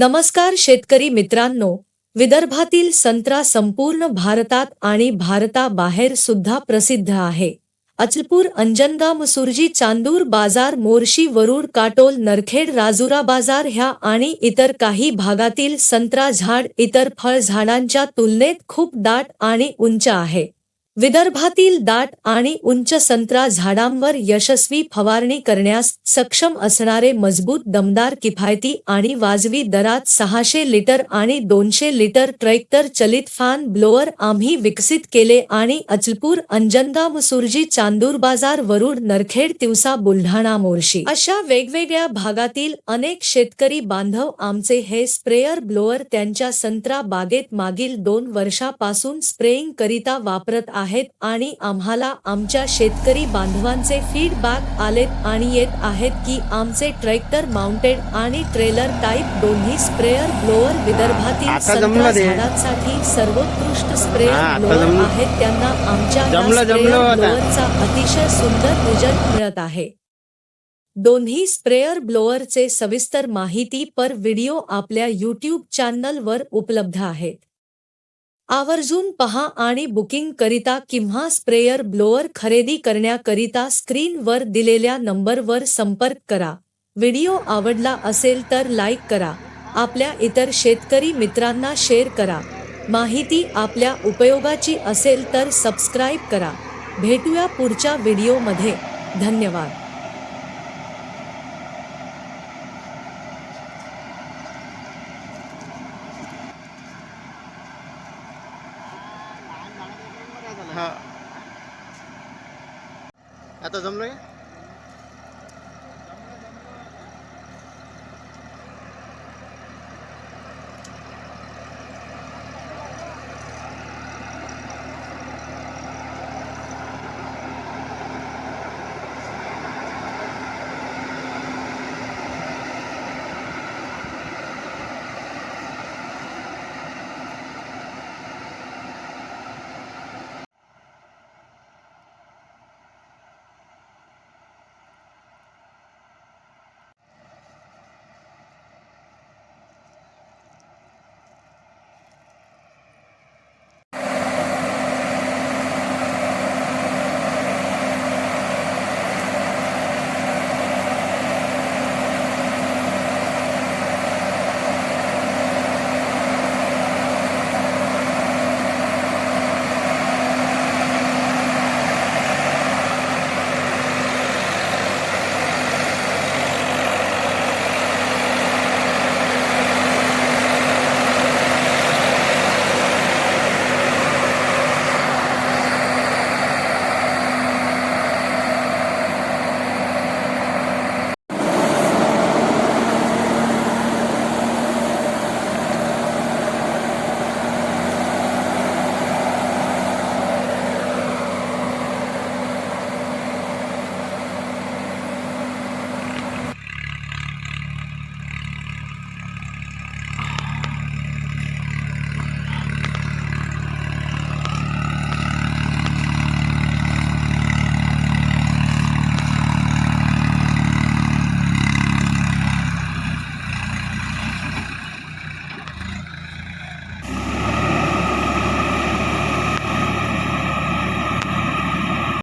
नमस्कार शेतकरी मित्रांनो विदर्भातील संत्रा संपूर्ण भारतात आणि भारताबाहेर सुद्धा प्रसिद्ध आहे. अचलपूर अंजनगाव सुरजी चांदूर बाजार मोर्शी वरुड काटोल नरखेड राजुरा बाजार ह्या आणि इतर काही भागातील संत्रा झाड इतर फळ झाडांच्या तुलनेत खूप दाट आणि उंच आहे. विदर्भातील दाट आणि उंच संत्रा झाडांवर यशस्वी फवारणी करण्यास सक्षम असणारे मजबूत दमदार किफायती आणि वाजवी दरात सहाशे लिटर आणि दोनशे लिटर ट्रॅक्टर चलित फॅन ब्लोअर आम्ही विकसित केले आणि अचलपूर अंजनगाव सुरजी चांदूर बाजार वरुड नरखेड तिवसा बुलढाणा मोर्शी अशा वेगवेगळ्या भागातील अनेक शेतकरी बांधव आमचे हे स्प्रेअर ब्लोअर त्यांच्या संत्रा बागेत मागील दोन वर्षापासून स्प्रेइंग करिता वापरत आहेत आणि आम्हाला आमच्या शेतकरी बांधवांचे फीडबॅक आलेत आणि येत आहेत की आमचे ट्रॅक्टर माउंटेड आणि ट्रेलर टाईप दोन्ही स्प्रेअर ब्लोअर विदर्भातील संत्रा. झाडांसाठी सर्वोत्कृष्ट स्प्रेअर ब्लोअर. आहेत त्यांना आमच्या. ब्लोअरचा अतिशय सुंदर रिझल्ट मिळत आहे दोन्ही स्प्रेअर ब्लोअरचे सविस्तर माहिती पर व्हिडिओ आपल्या यूट्यूब चॅनलवर उपलब्ध आहेत आवर्जून पहा आणि बुकिंग करिता किंवा स्प्रेयर ब्लोअर खरेदी करण्याकरिता स्क्रीनवर दिलेल्या नंबरवर संपर्क करा. व्हिडिओ आवडला असेल तर लाईक करा. आपल्या इतर शेतकरी मित्रांना शेअर करा. माहिती आपल्या उपयोगाची असेल तर सबस्क्राईब करा. भेटूया पुढच्या व्हिडिओमध्ये. धन्यवाद. हा आता जमलं का